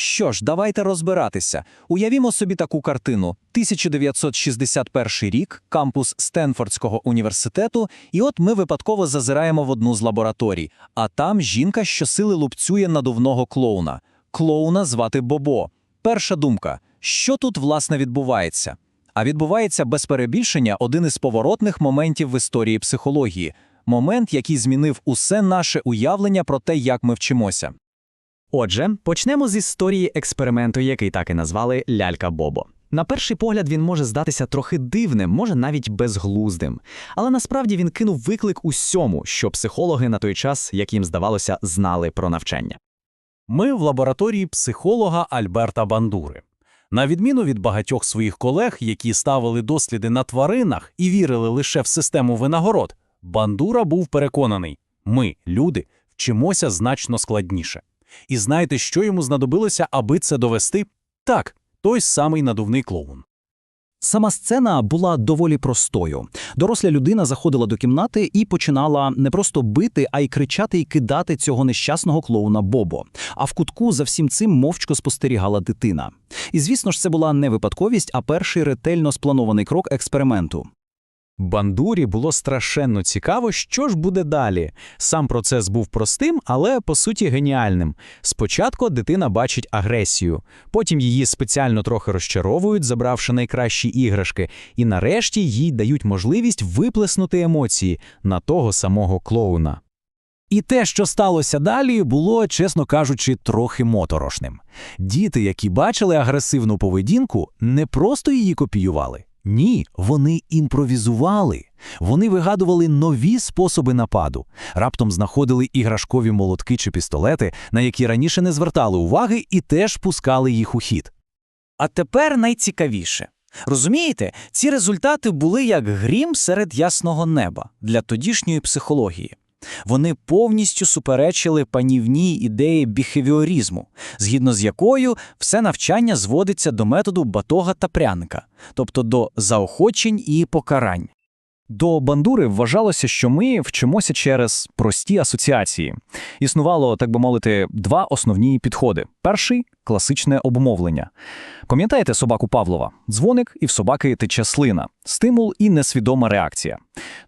Що ж, давайте розбиратися. Уявімо собі таку картину: 1961 рік, кампус Стенфордського університету, і от ми випадково зазираємо в одну з лабораторій, а там жінка щосили лупцює надувного клоуна. Клоуна звати Бобо. Перша думка: що тут власне відбувається? А відбувається без перебільшення один із поворотних моментів в історії психології, момент, який змінив усе наше уявлення про те, як ми вчимося. Отже, почнемо з історії експерименту, який так і назвали Лялька Бобо. На перший погляд він може здатися трохи дивним, може навіть безглуздим. Але насправді він кинув виклик усьому, що психологи на той час, як їм здавалося, знали про навчання. Ми в лабораторії психолога Альберта Бандури. На відміну від багатьох своїх колег, які ставили досліди на тваринах і вірили лише в систему винагород, Бандура був переконаний: ми, люди, вчимося значно складніше. І знаєте, що йому знадобилося, аби це довести? Так, той самий надувний клоун. Сама сцена була доволі простою. Доросла людина заходила до кімнати і починала не просто бити, а й кричати і кидати цього нещасного клоуна Бобо. А в кутку за всім цим мовчко спостерігала дитина. І звісно ж, це була не випадковість, а перший ретельно спланований крок експерименту. Бандурі було страшенно цікаво, що ж буде далі. Сам процес був простим, але по суті геніальним. Спочатку дитина бачить агресію, потім її спеціально трохи розчаровують, забравши найкращі іграшки, і нарешті їй дають можливість виплеснути емоції на того самого клоуна. І те, що сталося далі, було, чесно кажучи, трохи моторошним. Діти, які бачили агресивну поведінку, не просто її копіювали. Ні, вони імпровізували. Вони вигадували нові способи нападу, раптом знаходили іграшкові молотки чи пістолети, на які раніше не звертали уваги, і теж пускали їх у хід. А тепер найцікавіше. Розумієте, ці результати були як грім серед ясного неба для тодішньої психології. Вони повністю суперечили панівній ідеї біхевіорізму, згідно з якою все навчання зводиться до методу батога та пряника, тобто до заохочень і покарань. До бандури вважалося, що ми вчимося через прості асоціації. Існувало, так би мовити, два основні підходи: перший класичне обумовлення. Пам'ятаєте собаку Павлова? Дзвоник і в собаки тече слина, стимул і несвідома реакція.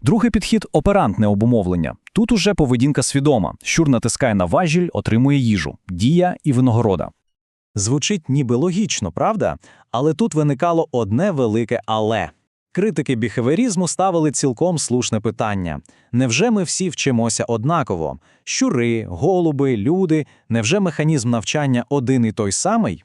Другий підхід оперантне обумовлення. Тут уже поведінка свідома. Щур натискає на важіль, отримує їжу, дія і винагорода. Звучить ніби логічно, правда? Але тут виникало одне велике але. Критики біхеверізму ставили цілком слушне питання: невже ми всі вчимося однаково? Щури, голуби, люди, невже механізм навчання один і той самий?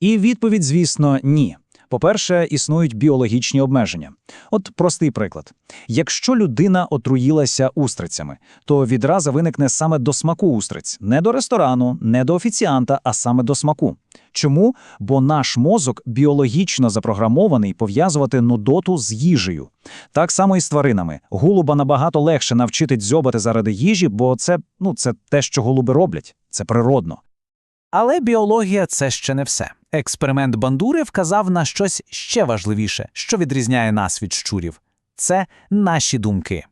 І відповідь, звісно, ні. По-перше, існують біологічні обмеження. От простий приклад: якщо людина отруїлася устрицями, то відразу виникне саме до смаку устриць, не до ресторану, не до офіціанта, а саме до смаку. Чому? Бо наш мозок біологічно запрограмований пов'язувати нудоту з їжею. Так само і з тваринами. Голуба набагато легше навчити дзьобати заради їжі, бо це, ну, це те, що голуби роблять, це природно. Але біологія це ще не все. Експеримент бандури вказав на щось ще важливіше, що відрізняє нас від щурів це наші думки.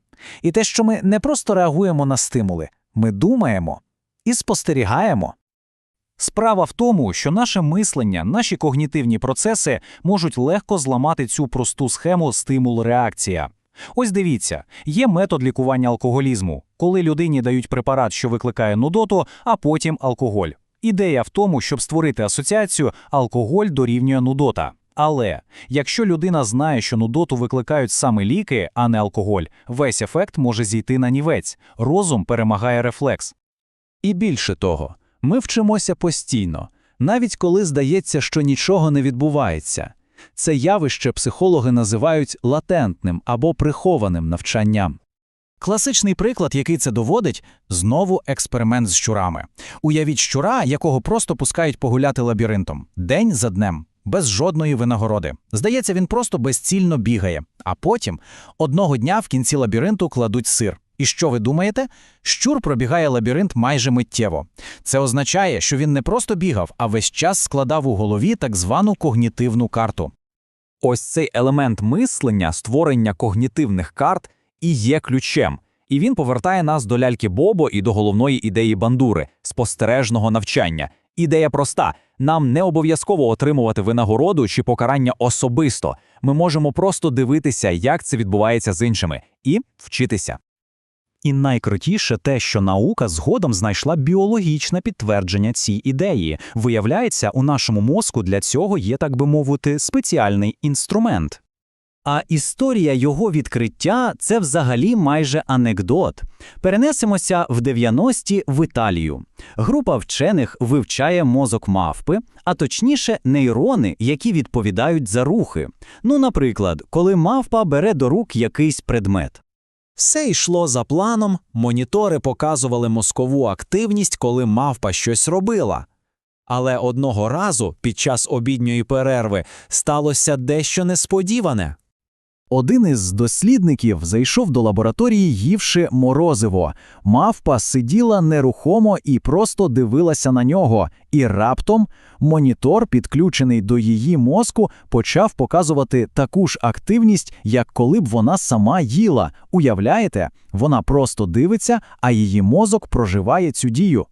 І те, що ми не просто реагуємо на стимули, ми думаємо і спостерігаємо. Справа в тому, що наше мислення, наші когнітивні процеси можуть легко зламати цю просту схему стимул-реакція. Ось дивіться, є метод лікування алкоголізму, коли людині дають препарат, що викликає нудоту, а потім алкоголь. Ідея в тому, щоб створити асоціацію алкоголь дорівнює нудота. Але якщо людина знає, що нудоту викликають саме ліки, а не алкоголь, весь ефект може зійти на нівець, розум перемагає рефлекс. І більше того, ми вчимося постійно, навіть коли здається, що нічого не відбувається. Це явище психологи називають латентним або прихованим навчанням. Класичний приклад, який це доводить, знову експеримент з щурами. Уявіть щура, якого просто пускають погуляти лабіринтом день за днем, без жодної винагороди. Здається, він просто безцільно бігає. А потім одного дня в кінці лабіринту кладуть сир. І що ви думаєте? Щур пробігає лабіринт майже миттєво. Це означає, що він не просто бігав, а весь час складав у голові так звану когнітивну карту. Ось цей елемент мислення, створення когнітивних карт і є ключем. І він повертає нас до ляльки Бобо і до головної ідеї бандури спостережного навчання. Ідея проста: нам не обов'язково отримувати винагороду чи покарання особисто. Ми можемо просто дивитися, як це відбувається з іншими, і вчитися. І найкрутіше те, що наука згодом знайшла біологічне підтвердження цій ідеї. Виявляється, у нашому мозку для цього є, так би мовити, спеціальний інструмент. А історія його відкриття це взагалі майже анекдот. Перенесемося в 90-ті в Італію. Група вчених вивчає мозок мавпи, а точніше нейрони, які відповідають за рухи. Ну, наприклад, коли мавпа бере до рук якийсь предмет. Все йшло за планом, монітори показували мозкову активність, коли мавпа щось робила. Але одного разу, під час обідньої перерви, сталося дещо несподіване. Один із дослідників зайшов до лабораторії, ївши морозиво. Мавпа сиділа нерухомо і просто дивилася на нього, і раптом монітор, підключений до її мозку, почав показувати таку ж активність, як коли б вона сама їла. Уявляєте, вона просто дивиться, а її мозок проживає цю дію.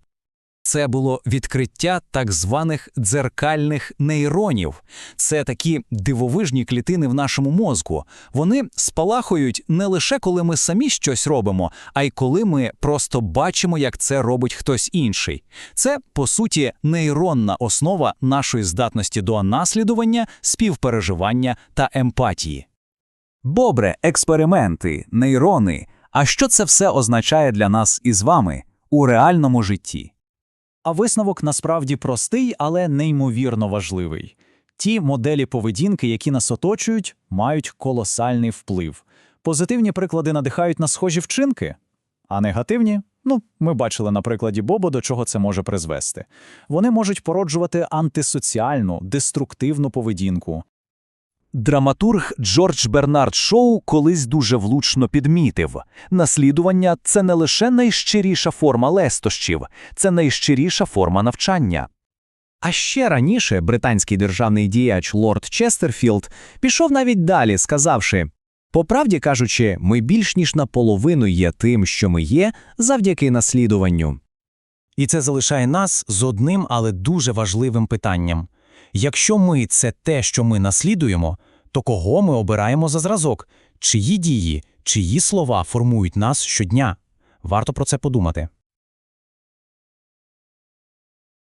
Це було відкриття так званих дзеркальних нейронів. Це такі дивовижні клітини в нашому мозку. Вони спалахують не лише коли ми самі щось робимо, а й коли ми просто бачимо, як це робить хтось інший. Це, по суті, нейронна основа нашої здатності до наслідування, співпереживання та емпатії. Бобре, експерименти, нейрони. А що це все означає для нас із вами у реальному житті? А висновок насправді простий, але неймовірно важливий. Ті моделі поведінки, які нас оточують, мають колосальний вплив. Позитивні приклади надихають на схожі вчинки, а негативні ну, ми бачили на прикладі Бобо, до чого це може призвести. Вони можуть породжувати антисоціальну, деструктивну поведінку. Драматург Джордж Бернард Шоу колись дуже влучно підмітив: наслідування це не лише найщиріша форма лестощів, це найщиріша форма навчання. А ще раніше британський державний діяч лорд Честерфілд пішов навіть далі, сказавши: по правді кажучи, ми більш ніж наполовину є тим, що ми є, завдяки наслідуванню. І це залишає нас з одним, але дуже важливим питанням. Якщо ми це те, що ми наслідуємо, то кого ми обираємо за зразок? Чиї дії, чиї слова формують нас щодня? Варто про це подумати.